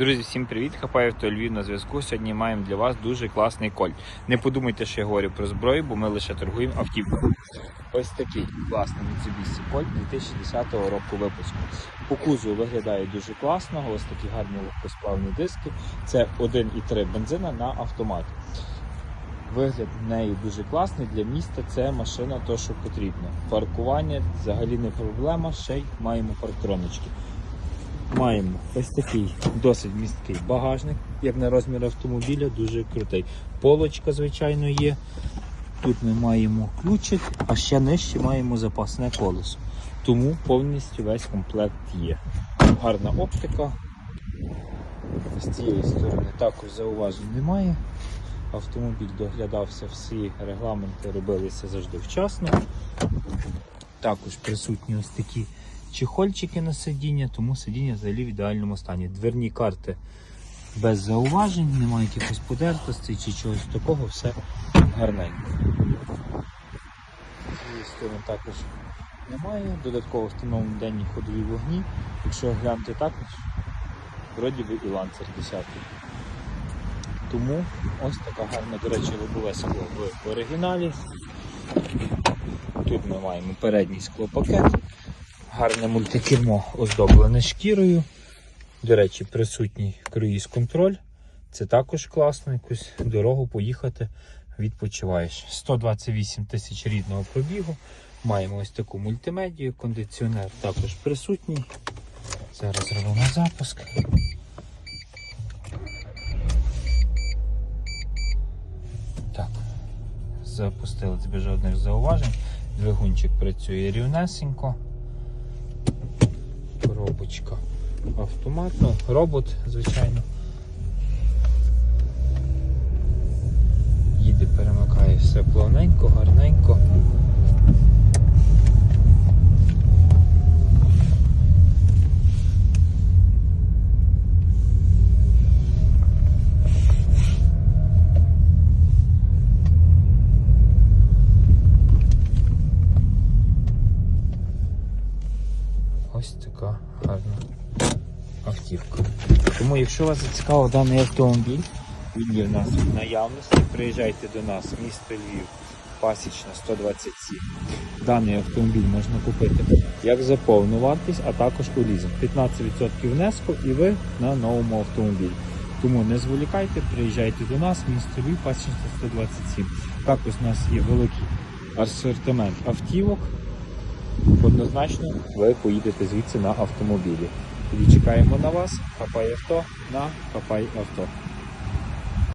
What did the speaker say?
Друзі, всім привіт! Хапаєв то Львів на зв'язку. Сьогодні маємо для вас дуже класний коль. Не подумайте, що я говорю про зброю, бо ми лише торгуємо автівками. Ось такий класний Mitsubishi Colt 2010 року випуску. По кузову виглядає дуже класно. Ось такі гарні легкосплавні диски. Це 1,3 бензина на автомат. Вигляд в неї дуже класний для міста. Це машина, то що потрібно. Паркування взагалі не проблема. Ще й маємо парктронички. Маємо ось такий досить місткий багажник, як на розмір автомобіля, дуже крутий. Полочка, звичайно, є. Тут ми маємо ключик, а ще нижче маємо запасне колесо. Тому повністю весь комплект є. Гарна оптика. З цієї сторони також зауважень немає. Автомобіль доглядався, всі регламенти робилися завжди вчасно. Також присутні ось такі чехольчики на сидіння, тому сидіння взагалі в ідеальному стані. Дверні карти без зауважень, немає якихось подертостей чи чогось такого, все гарненько. З сторони також немає. Додатково встановлені денні ходові вогні. Якщо глянути також, вроді би і ланцер 10. Тому ось така гарна, до речі, лобове скло в оригіналі. Тут ми маємо передній склопакет. Гарне мультикермо оздоблене шкірою. До речі, присутній круїз-контроль. Це також класно, якусь дорогу поїхати, відпочиваєш. 128 тисяч рідного пробігу. Маємо ось таку мультимедію, кондиціонер також присутній. Зараз зробимо запуск. Так, запустили без жодних зауважень. Двигунчик працює рівнесенько. Коробочка автоматна, робот, звичайно. Їде, перемикає все плавненько, гарненько. Ось така гарна автівка. Тому, якщо вас зацікавив даний автомобіль, він є в нас в наявності, приїжджайте до нас, місто Львів, Пасічна 127. Даний автомобіль можна купити як за повну вартість, а також у лізинг. 15% внеску і ви на новому автомобілі. Тому не зволікайте, приїжджайте до нас, місто Львів, Пасічна 127. Також у нас є великий асортимент автівок. Однозначно ви поїдете звідси на автомобілі. Тоді чекаємо на вас. Хапай авто на Хапай авто.